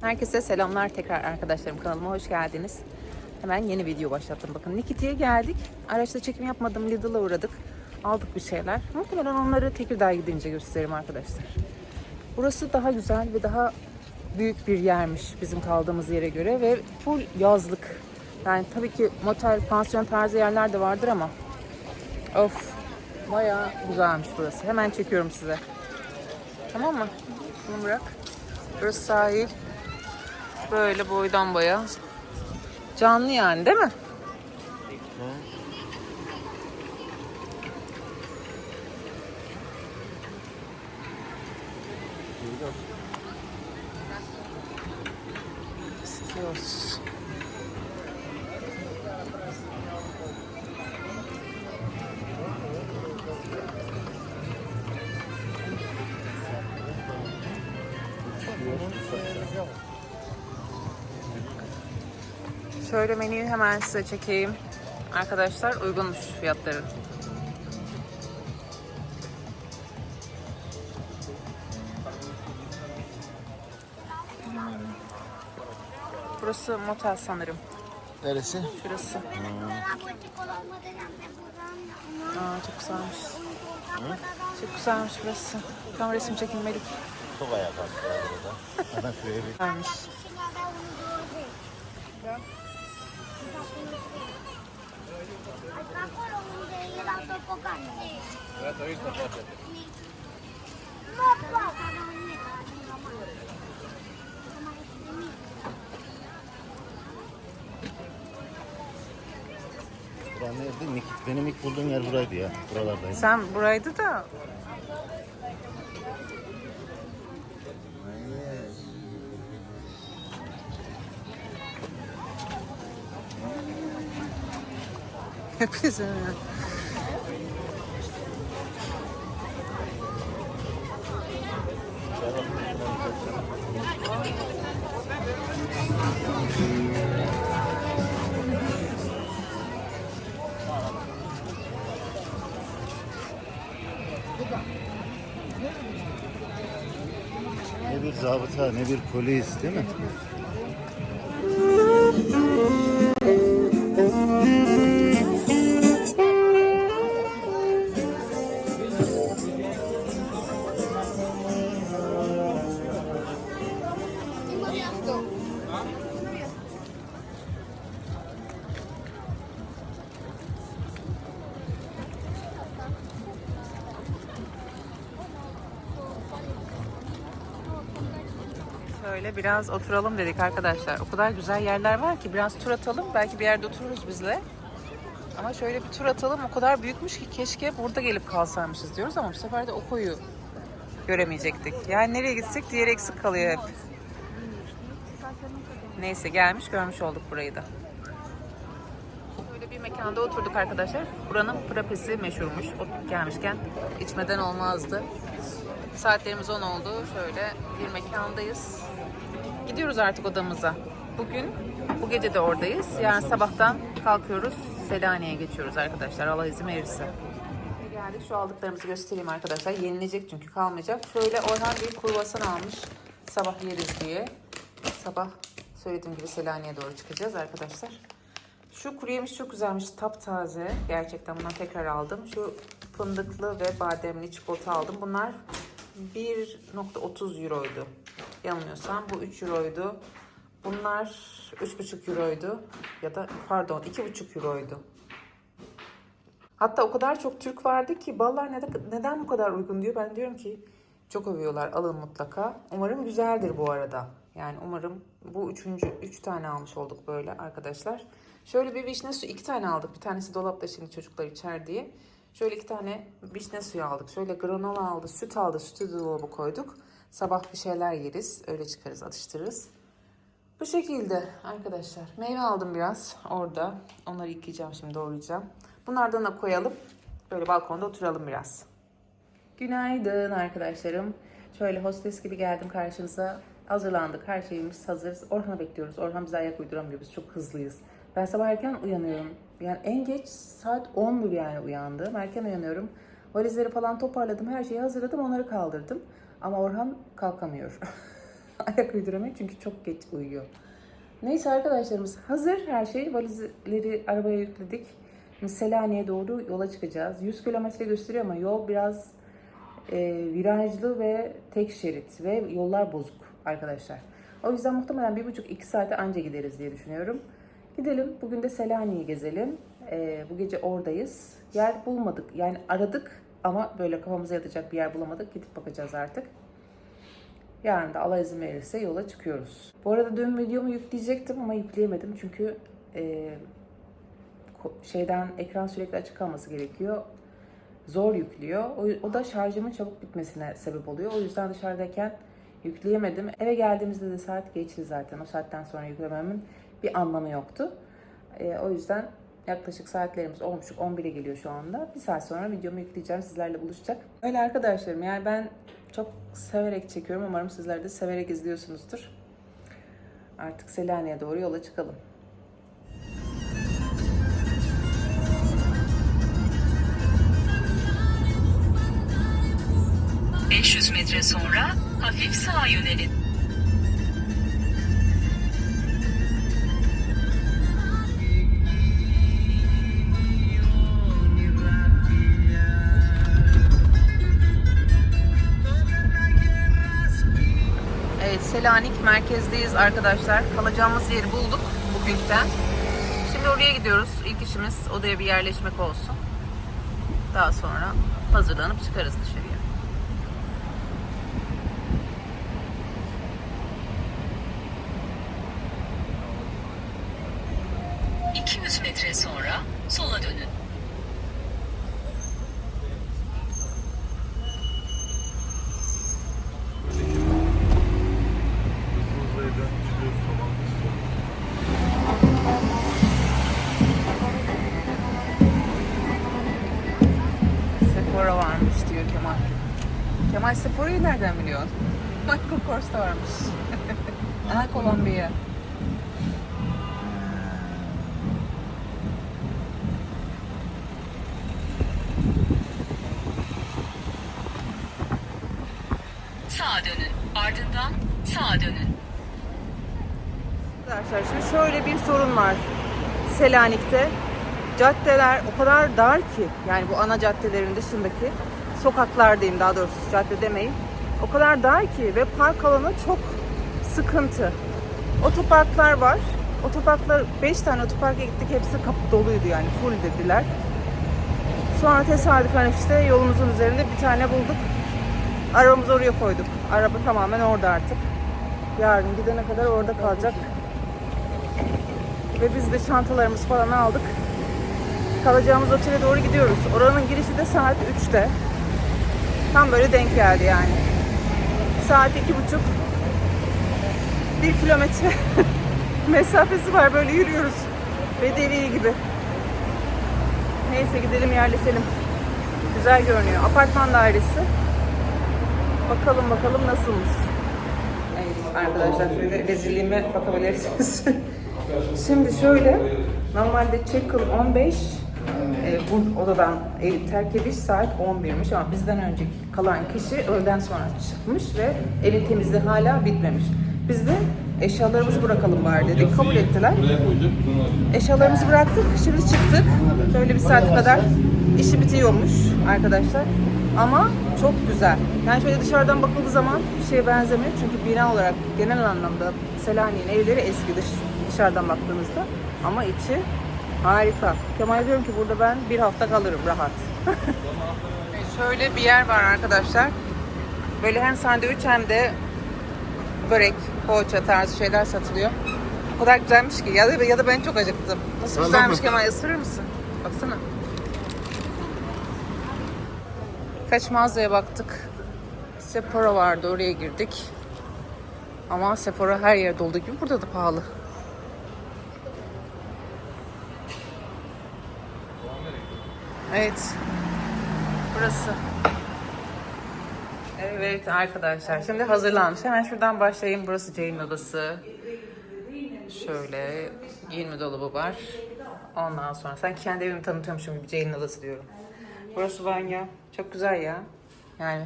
Herkese selamlar tekrar arkadaşlarım kanalıma hoş geldiniz. Hemen yeni video başlattım. Bakın Nikiti'ye geldik. Araçta çekim yapmadım. Lidl'a uğradık. Aldık bir şeyler. Muhtemelen onları Tekirdağ'a gidince gösteririm arkadaşlar. Burası daha güzel ve daha büyük bir yermiş bizim kaldığımız yere göre ve full yazlık. Yani tabii ki motel, pansiyon tarzı yerler de vardır ama of bayağı güzelmiş burası. Hemen çekiyorum size. Tamam mı? Bunu bırak. Burası sahil. Böyle boydan boya. Canlı yani değil mi? İstiyoruz. Şöyle menüyü hemen size çekeyim. Arkadaşlar uygunmuş fiyatları. Burası motel sanırım. Neresi? Şurası. Aa, çok güzelmiş. Çok güzelmiş burası. Tam resim çekilmelik. Çok ayağa kalktı burada. Hemen şuraya bir Güzelmiş. Buran nerede? Nik, benim ilk bulduğum yer buraydı ya. Buralardayım. Sen buraydı da Hepinize mi? Ne bir zabıta ne bir polis değil mi? Biraz oturalım dedik arkadaşlar. O kadar güzel yerler var ki biraz tur atalım. Belki bir yerde otururuz bizle. Ama şöyle bir tur atalım. O kadar büyükmüş ki keşke burada gelip kalsaymışız diyoruz ama bu sefer de o koyu göremeyecektik. Yani nereye gitsek diğer eksik kalıyor hep. Neyse gelmiş görmüş olduk burayı da. Böyle bir mekanda oturduk arkadaşlar. Buranın frapesi meşhurmuş. O gelmişken içmeden olmazdı. Saatlerimiz 10 oldu. Şöyle bir mekandayız. Gidiyoruz artık odamıza. Bugün, bu gece de oradayız. Yarın sabahtan kalkıyoruz. Selanik'e geçiyoruz arkadaşlar. Allah izin verirse. Geldik. Şu aldıklarımızı göstereyim arkadaşlar. Yenilecek çünkü kalmayacak. Şöyle Orhan bir kurvasan almış. Sabah yeriz diye. Sabah söylediğim gibi Selanik'e doğru çıkacağız arkadaşlar. Şu kuru yemiş çok güzelmiş. Taptaze. Gerçekten bundan tekrar aldım. Şu fındıklı ve bademli çikolata aldım. Bunlar 1.30 euroydu. Yanılmıyorsam bu 3 euroydu. Bunlar 3.5 euroydu. Ya da pardon 2.5 euroydu. Hatta o kadar çok Türk vardı ki ballar neden, neden bu kadar uygun diyor. Ben diyorum ki çok övüyorlar alın mutlaka. Umarım güzeldir bu arada. Yani umarım bu üçüncü, üç tane almış olduk böyle arkadaşlar. Şöyle bir vişne suyu iki tane aldık. Bir tanesi dolapta şimdi çocuklar içer diye. Şöyle iki tane vişne suyu aldık. Şöyle granola aldı, süt aldı. Sütü dolaba koyduk. Sabah bir şeyler yeriz. Öyle çıkarız, atıştırırız. Bu şekilde arkadaşlar. Meyve aldım biraz orada. Onları yıkayacağım şimdi doğrayacağım. Bunlardan da koyalım. Böyle balkonda oturalım biraz. Günaydın arkadaşlarım. Şöyle hostes gibi geldim karşınıza. Hazırlandık. Her şeyimiz hazır. Orhan'ı bekliyoruz. Orhan bize ayak uyduramıyor. Biz çok hızlıyız. Ben sabah erken uyanıyorum. Yani en geç saat 10 gibi yani uyandım. Erken uyanıyorum. Valizleri falan toparladım. Her şeyi hazırladım. Onları kaldırdım. Ama Orhan kalkamıyor. ayak uyduramıyor çünkü çok geç uyuyor. Neyse arkadaşlarımız hazır her şey. Valizleri arabaya yükledik. Selanik'e doğru yola çıkacağız. 100 kilometre gösteriyor ama yol biraz e, virajlı ve tek şerit ve yollar bozuk arkadaşlar. O yüzden muhtemelen bir buçuk iki saate anca gideriz diye düşünüyorum. Gidelim. Bugün de Selanik'i gezelim. E, bu gece oradayız. Yer bulmadık. Yani aradık ama böyle kafamıza yatacak bir yer bulamadık. Gidip bakacağız artık. Yarın da Allah izin verirse yola çıkıyoruz. Bu arada dün videomu yükleyecektim ama yükleyemedim çünkü e, şeyden ekran sürekli açık kalması gerekiyor. Zor yüklüyor. O, o da şarjımın çabuk bitmesine sebep oluyor. O yüzden dışarıdayken yükleyemedim. Eve geldiğimizde de saat geçti zaten. O saatten sonra yüklememin bir anlamı yoktu. E, o yüzden yaklaşık saatlerimiz olmuştuk. 11'e geliyor şu anda. Bir saat sonra videomu yükleyeceğim. Sizlerle buluşacak. Öyle arkadaşlarım. Yani ben çok severek çekiyorum. Umarım sizler de severek izliyorsunuzdur. Artık Selanik'e doğru yola çıkalım. 500 metre sonra hafif sağa yönelin. Selanik merkezdeyiz arkadaşlar. Kalacağımız yeri bulduk bugünkten. Şimdi oraya gidiyoruz. İlk işimiz odaya bir yerleşmek olsun. Daha sonra hazırlanıp çıkarız dışarıya. Hı. 200 metre sonra Sephora'yı nereden biliyorsun? Michael Kors'ta varmış. Aha Kolombiya. Sağa dönün. Ardından sağa dönün. Arkadaşlar şimdi şöyle bir sorun var. Selanik'te caddeler o kadar dar ki yani bu ana caddelerin dışındaki sokaklar diyeyim daha doğrusu cadde demeyin. O kadar dar ki ve park alanı çok sıkıntı. Otoparklar var. Otoparklar 5 tane otoparka gittik hepsi kapı doluydu yani full dediler. Sonra tesadüfen işte yolumuzun üzerinde bir tane bulduk. Arabamızı oraya koyduk. Araba tamamen orada artık. Yarın gidene kadar orada kalacak. Ve biz de çantalarımızı falan aldık. Kalacağımız otele doğru gidiyoruz. Oranın girişi de saat 3'te. Tam böyle denk geldi yani. Saat iki buçuk. Bir kilometre mesafesi var böyle yürüyoruz. Bedevi gibi. Neyse gidelim yerleşelim. Güzel görünüyor. Apartman dairesi. Bakalım bakalım nasılmış. Evet arkadaşlar şöyle rezilliğime bakabilirsiniz. Şimdi şöyle normalde check-in 15 e, bu odadan evi terk ediş saat 11'miş ama bizden önceki kalan kişi öğleden sonra çıkmış ve evin temizliği hala bitmemiş. Biz de eşyalarımızı bırakalım bari dedik. Kabul ettiler. Eşyalarımızı bıraktık. Şimdi çıktık. Böyle bir saat kadar işi bitiyormuş arkadaşlar. Ama çok güzel. Yani şöyle dışarıdan bakıldığı zaman bir şeye benzemiyor. Çünkü bina olarak genel anlamda Selanik'in evleri eski dış, dışarıdan baktığınızda. Ama içi harika. Kemal diyorum ki burada ben bir hafta kalırım rahat. şöyle bir yer var arkadaşlar. Böyle hem sandviç hem de börek, poğaça tarzı şeyler satılıyor. O kadar güzelmiş ki. Ya da, ya da ben çok acıktım. Nasıl güzelmiş mi? Kemal ısırır mısın? Baksana. Kaç mağazaya baktık. Sephora vardı oraya girdik. Ama Sephora her yerde olduğu gibi burada da pahalı. Evet. Burası. Evet arkadaşlar şimdi hazırlanmış. Hemen şuradan başlayayım. Burası Ceylin odası. Şöyle giyinme dolabı var. Ondan sonra sen kendi evimi tanıtıyormuşum gibi Ceylin odası diyorum. Burası banyo. Çok güzel ya. Yani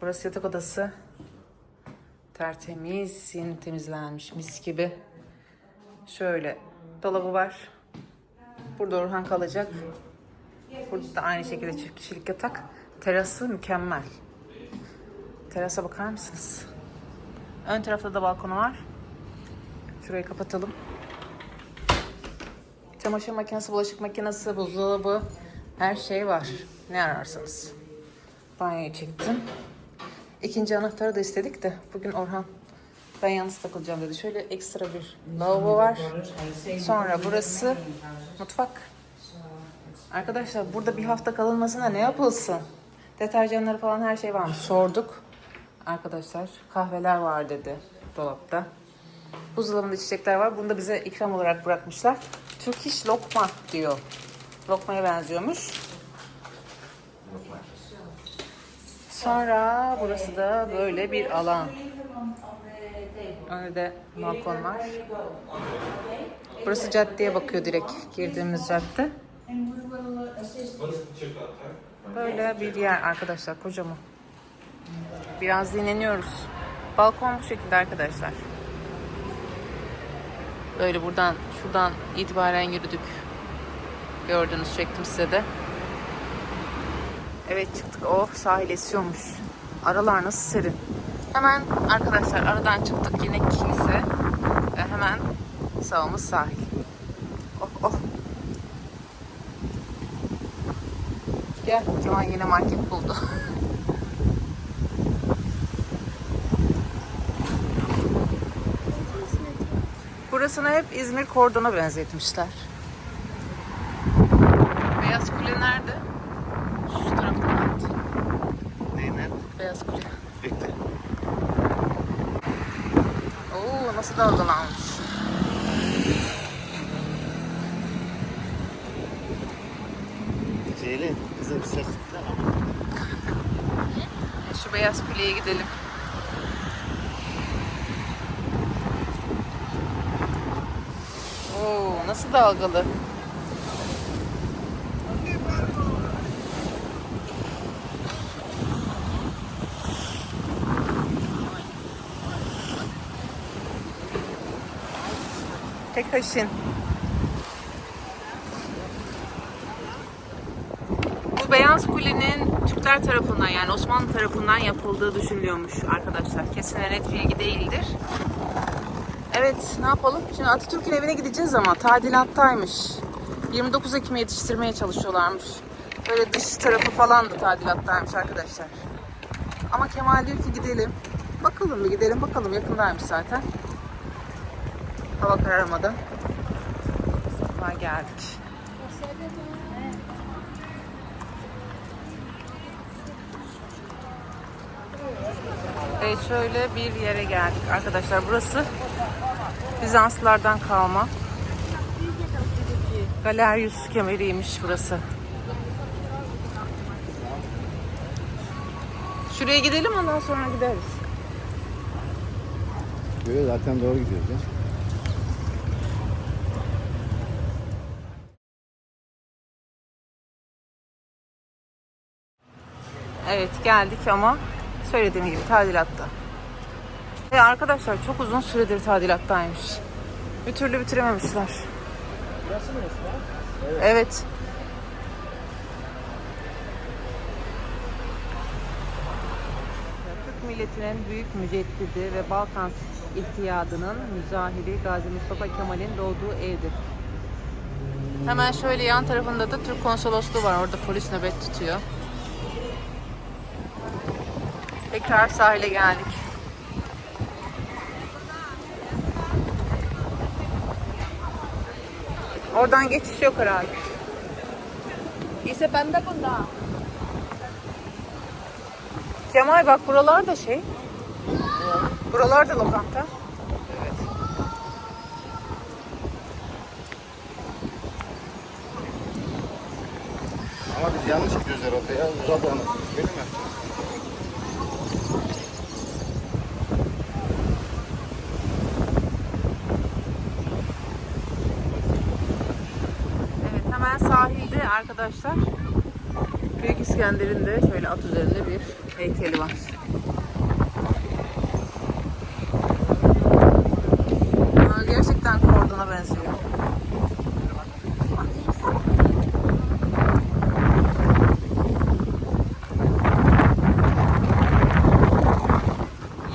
burası yatak odası. Tertemiz, yeni temizlenmiş mis gibi. Şöyle dolabı var. Burada Orhan kalacak. Burada da aynı şekilde çift kişilik yatak. Terası mükemmel. Terasa bakar mısınız? Ön tarafta da balkonu var. Şurayı kapatalım. Çamaşır makinesi, bulaşık makinesi, buzdolabı, her şey var. Ne ararsanız. Banyoyu çektim. İkinci anahtarı da istedik de bugün Orhan ben yalnız takılacağım dedi. Şöyle ekstra bir lavabo var. Sonra burası mutfak. Arkadaşlar burada bir hafta kalınmasına ne yapılsın? Deterjanları falan her şey var mı? Sorduk. Arkadaşlar kahveler var dedi dolapta. Buzdolabında içecekler var. Bunu da bize ikram olarak bırakmışlar. Türk iş lokma diyor. Lokmaya benziyormuş. Sonra burası da böyle bir alan. Önde balkon var. Burası caddeye bakıyor direkt girdiğimiz cadde. Böyle bir yer arkadaşlar kocaman. Biraz dinleniyoruz. Balkon bu şekilde arkadaşlar. Böyle buradan şuradan itibaren yürüdük. Gördünüz çektim size de. Evet çıktık. Oh sahil esiyormuş. Aralar nasıl serin. Hemen arkadaşlar aradan çıktık yine kilise. Ve hemen sağımız sahil. Oh oh. Gel. Kemal yine market buldu. Burasını hep İzmir kordona benzetmişler. Beyaz Kule nerede? Şu taraftan at. Neyi nerede? Beyaz Kule. Bekle. Oo nasıl dalgalanmış. Ceylin bize bir ses ama. Şu Beyaz Kule'ye gidelim. Oo nasıl dalgalı. Tek haşin. Beyaz Kule'nin Türkler tarafından yani Osmanlı tarafından yapıldığı düşünülüyormuş arkadaşlar. Kesin net bilgi değildir. Evet ne yapalım? Şimdi Atatürk'ün evine gideceğiz ama tadilattaymış. 29 Ekim'e yetiştirmeye çalışıyorlarmış. Böyle dış tarafı falan da tadilattaymış arkadaşlar. Ama Kemal diyor ki gidelim. Bakalım bir gidelim bakalım yakındaymış zaten. Hava kararmadan. Daha geldik. Evet şöyle bir yere geldik arkadaşlar. Burası Bizanslılardan kalma. Galerius kemeriymiş burası. Şuraya gidelim ondan sonra gideriz. Böyle zaten doğru gidiyoruz ya. Evet geldik ama söylediğim gibi tadilatta. Ve arkadaşlar çok uzun süredir tadilattaymış. Bir türlü bitirememişler. Evet. Türk milletinin büyük müceddidi ve Balkan ihtiyadının müzahiri Gazi Mustafa Kemal'in doğduğu evdir. Hemen şöyle yan tarafında da Türk konsolosluğu var. Orada polis nöbet tutuyor. Tekrar sahile geldik. Oradan geçiş yok herhalde. İse bende bunda. Kemal bak buralar da şey. Buralar da lokanta. Evet. Ama biz yanlış gidiyoruz herhalde ya. Uzak onu. Değil mi? arkadaşlar. Büyük İskender'in de şöyle at üzerinde bir heykeli var. Gerçekten kordona benziyor.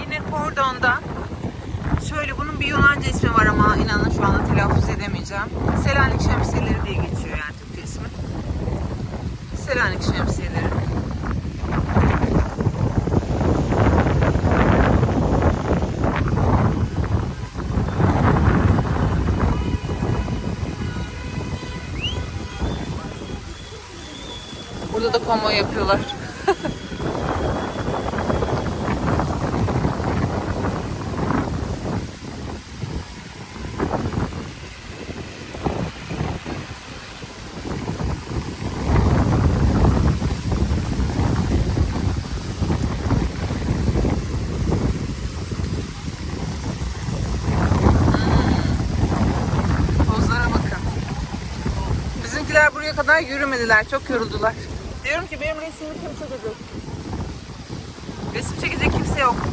Yine kordonda şöyle bunun bir Yunanca ismi var ama inanın şu anda telaffuz edemeyeceğim. Selanik şemsiyeleri diye geçiyor. Selanik şemsiyeleri. Burada da konvoy yapıyorlar. Kadar yürümediler. Çok yoruldular. Diyorum ki benim resmimi kim çekecek? Resim çekecek kimse yok.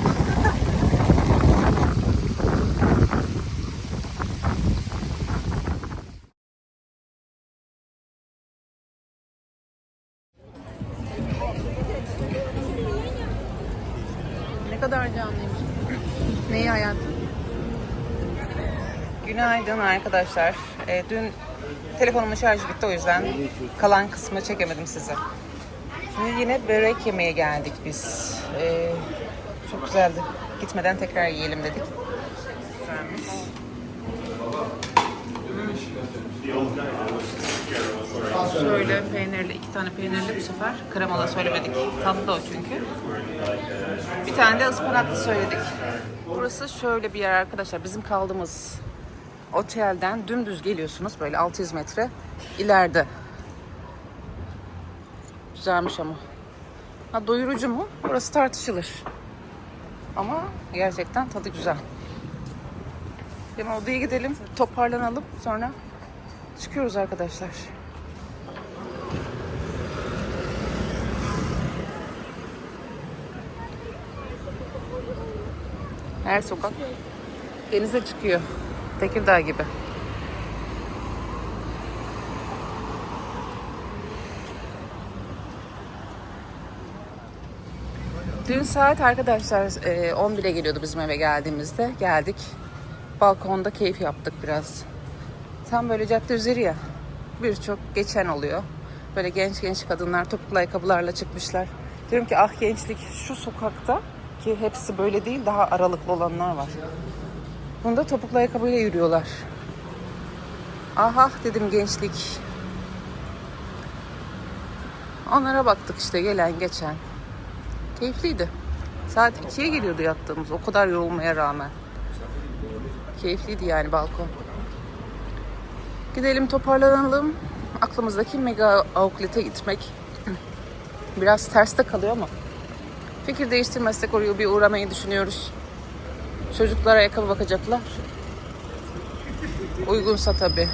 ne kadar canlıymış. Neyi hayatım? Günaydın arkadaşlar. Ee, dün telefonumun şarjı bitti o yüzden kalan kısmı çekemedim size. Şimdi yine börek yemeye geldik biz. Ee, çok güzeldi. Gitmeden tekrar yiyelim dedik. Güzelmiş. Şöyle peynirli, iki tane peynirli bu sefer. Kremalı söylemedik. Tatlı o çünkü. Bir tane de ıspanaklı söyledik. Burası şöyle bir yer arkadaşlar. Bizim kaldığımız otelden dümdüz geliyorsunuz böyle 600 metre ileride. Güzelmiş ama. Ha doyurucu mu? Burası tartışılır. Ama gerçekten tadı güzel. Şimdi odaya gidelim, toparlanalım sonra çıkıyoruz arkadaşlar. Her sokak denize çıkıyor. Tekirdağ gibi. Dün saat arkadaşlar e, 11'e geliyordu bizim eve geldiğimizde. Geldik. Balkonda keyif yaptık biraz. Tam böyle cadde üzeri ya. Birçok geçen oluyor. Böyle genç genç kadınlar topuklu ayakkabılarla çıkmışlar. Diyorum ki ah gençlik şu sokakta ki hepsi böyle değil daha aralıklı olanlar var. Bunda topuklu ayakkabıyla yürüyorlar. Aha dedim gençlik. Onlara baktık işte gelen geçen. Keyifliydi. Saat 2'ye geliyordu yattığımız o kadar yorulmaya rağmen. Keyifliydi yani balkon. Gidelim toparlanalım. Aklımızdaki mega outlet'e gitmek biraz terste kalıyor ama fikir değiştirmezsek oraya bir uğramayı düşünüyoruz. Çocuklar ayakkabı bakacaklar. Uygunsa tabii.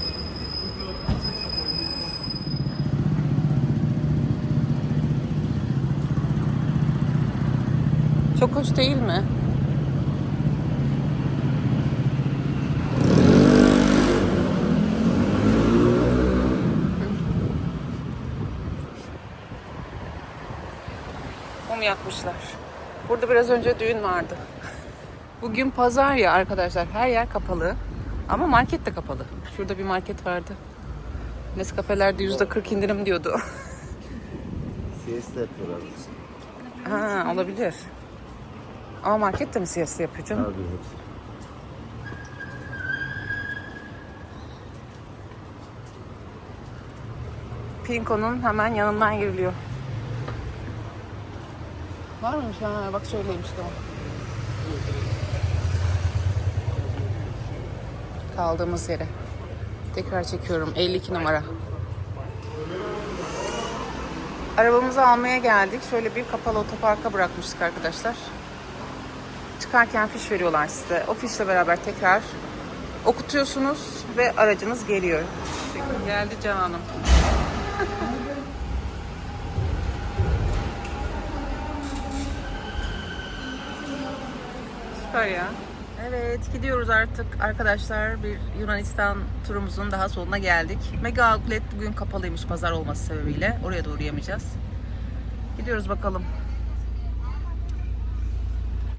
Çok hoş değil mi? Mum yakmışlar. Burada biraz önce düğün vardı. Bugün pazar ya arkadaşlar. Her yer kapalı. Ama market de kapalı. Şurada bir market vardı. Nescafelerde %40 indirim diyordu. Siesta yapıyorlar. ha olabilir. Ama market de mi siyasi yapıyor canım? Abi hepsi. Pinko'nun hemen yanından giriliyor. Var mı? Ha, bak şöyleymiş tamam. Kaldığımız yere. Tekrar çekiyorum. 52 numara. Arabamızı almaya geldik. Şöyle bir kapalı otoparka bırakmıştık arkadaşlar. Çıkarken fiş veriyorlar size. O fişle beraber tekrar okutuyorsunuz ve aracınız geliyor. Geldi Can Hanım. Süper ya. Evet gidiyoruz artık arkadaşlar. Bir Yunanistan turumuzun daha sonuna geldik. Mega Outlet bugün kapalıymış pazar olması sebebiyle. Oraya da uğrayamayacağız. Gidiyoruz bakalım.